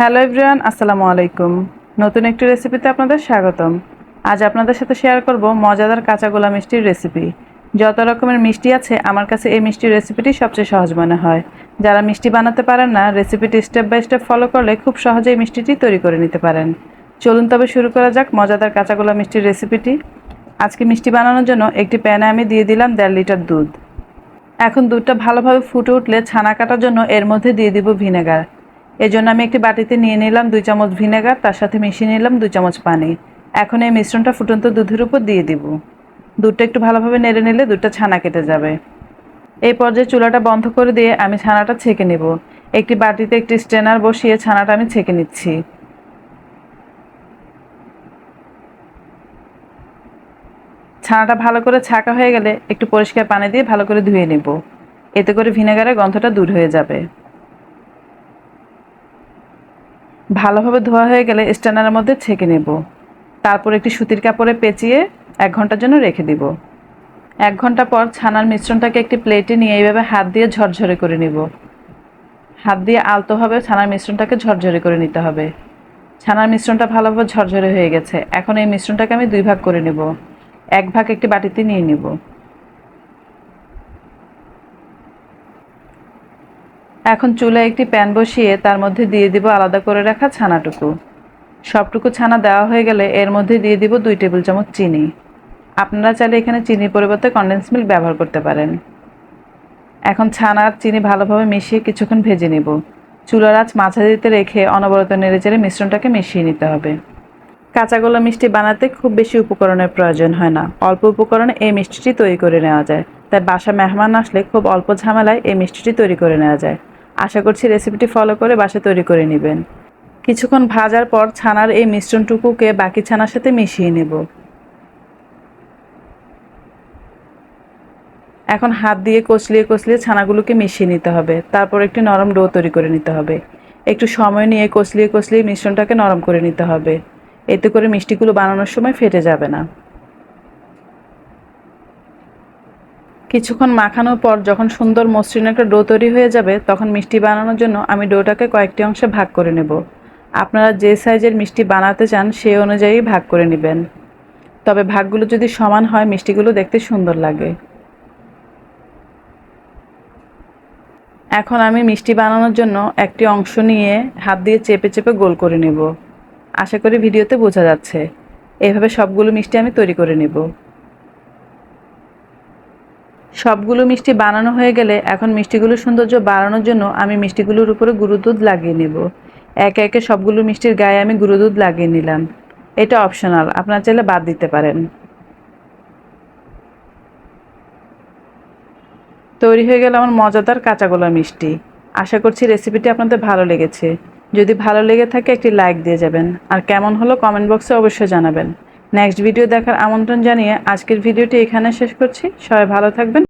Hello everyone, আসসালামু আলাইকুম। নতুন একটি রেসিপিতে আপনাদের স্বাগতম। আজ আপনাদের সাথে শেয়ার করব মজাদার কাঁচা গোলা মিষ্টির রেসিপি যত রকমের মিষ্টি আছে, আমার কাছে এই মিষ্টির রেসিপিটি সবচেয়ে সহজ মনে হয়। যারা মিষ্টি বানাতে পারেন না রেসিপিটি স্টেপ বাই স্টেপ ফলো করলে খুব সহজেই মিষ্টিটি তৈরি করে নিতে পারেন। চলুন তবে শুরু করা যাক মজাদার কাঁচা গোলা মিষ্টির রেসিপিটি আজকে মিষ্টি বানানোর জন্য একটি প্যানে আমি দিয়ে দিলাম দেড় লিটার দুধ। এখন দুধটা ভালোভাবে ফুটে উঠলে ছানা কাটার জন্য এর মধ্যে দিয়ে দিব ভিনেগার। এই জন্য আমি একটি বাটিতে নিয়ে নিলাম দুই চামচ ভিনেগার, তার সাথে মিশিয়ে নিলাম দুই চামচ পানি। এখন এই মিশ্রণটা ফুটন্ত দুধের উপর দিয়ে দিব। দুধটা একটু ভালোভাবে নেড়ে নিলে দুধটা ছানা কেটে যাবে। এই পর্যায়ে চুলাটা বন্ধ করে দিয়ে আমি ছানাটা ছেঁকে নেব। একটি বাটিতে একটি স্ট্রেনার বসিয়ে ছানাটা আমি ছেঁকে নিচ্ছি। ছানাটা ভালো করে ছাঁকা হয়ে গেলে একটু পরিষ্কার পানি দিয়ে ভালো করে ধুয়ে নেব। এতে করে ভিনেগারের গন্ধটা দূর হয়ে যাবে। ভালোভাবে ধোয়া হয়ে গেলে স্ট্যান্ডারের মধ্যে ছেঁকে নেব। তারপর একটি সুতির কাপড়ে পেঁচিয়ে এক ঘণ্টার জন্য রেখে দিব। এক ঘণ্টা পর ছানার মিশ্রণটাকে একটি প্লেটে নিয়ে এইভাবে হাত দিয়ে ঝরঝরে করে নিব। হাত দিয়ে আলতোভাবে ছানার মিশ্রণটাকে ঝরঝরে করে নিতে হবে। ছানার মিশ্রণটা ভালোভাবে ঝরঝরে হয়ে গেছে। এখন এই মিশ্রণটাকে আমি দুই ভাগ করে নেব। এক ভাগ একটি বাটিতে নিয়ে নিব। এখন চুলায় একটি প্যান বসিয়ে তার মধ্যে দিয়ে দিব আলাদা করে রাখা ছানাটুকু। সবটুকু ছানা দেওয়া হয়ে গেলে এর মধ্যে দিয়ে দিব দুই টেবিল চামচ চিনি। আপনারা চাইলে এখানে চিনির পরিবর্তে কন্ডেন্স মিল্ক ব্যবহার করতে পারেন। এখন ছানা আর চিনি ভালোভাবে মিশিয়ে কিছুক্ষণ ভেজে নেব। চুলার আঁচ মাঝারিতে রেখে অনবরত নেড়েচেড়ে মিশ্রণটাকে মিশিয়ে নিতে হবে। কাঁচাগোলা মিষ্টি বানাতে খুব বেশি উপকরণের প্রয়োজন হয় না। অল্প উপকরণে এই মিষ্টিটি তৈরি করে নেওয়া যায়। তাই বাসা মেহমান আসলে খুব অল্প ঝামেলায় এই মিষ্টিটি তৈরি করে নেওয়া যায়। আশা করছি রেসিপিটি ফলো করে বাসা তৈরি করে নেবেন। কিছুক্ষণ ভাজার পর ছানার এই মিশ্রণটুকুকে বাকি ছানার সাথে মিশিয়ে নেব। এখন হাত দিয়ে কচলিয়ে কচলিয়ে ছানাগুলোকে মিশিয়ে নিতে হবে। তারপর একটি নরম ডো তৈরি করে নিতে হবে। একটু সময় নিয়ে কচলিয়ে কচলিয়ে মিশ্রণটাকে নরম করে নিতে হবে। এতে করে মিষ্টিগুলো বানানোর সময় ফেটে যাবে না। কিছুক্ষণ মাখানোর পর যখন সুন্দর মসৃণ একটা ডো তৈরি হয়ে যাবে, তখন মিষ্টি বানানোর জন্য আমি ডোটাকে কয়েকটি অংশে ভাগ করে নেব। আপনারা যে সাইজের মিষ্টি বানাতে চান সেই অনুযায়ী ভাগ করে নেবেন। তবে ভাগগুলো যদি সমান হয়, মিষ্টিগুলো দেখতে সুন্দর লাগে। এখন আমি মিষ্টি বানানোর জন্য একটি অংশ নিয়ে হাত দিয়ে চেপে চেপে গোল করে নেব। আশা করি ভিডিওতে বোঝা যাচ্ছে। এভাবে সবগুলো মিষ্টি আমি তৈরি করে নেব। সবগুলো মিষ্টি বানানো হয়ে গেলে এখন মিষ্টিগুলোর সৌন্দর্য বাড়ানোর জন্য আমি মিষ্টিগুলোর উপরে গুঁড়ো দুধ লাগিয়ে নেব। একে একে সবগুলো মিষ্টির গায়ে আমি গুঁড়ো দুধ লাগিয়ে নিলাম। এটা অপশনাল, আপনার চাইলে বাদ দিতে পারেন। তৈরি হয়ে গেল আমার মজাদার কাঁচাগোলা মিষ্টি। আশা করছি রেসিপিটি আপনাদের ভালো লেগেছে। যদি ভালো লেগে থাকে একটি লাইক দিয়ে যাবেন। আর কেমন হলো কমেন্ট বক্সে অবশ্যই জানাবেন। নেক্সট ভিডিও দেখার আমন্ত্রণ জানিয়ে আজকের ভিডিওটি এখানে শেষ করছি। সবাই ভালো থাকবেন।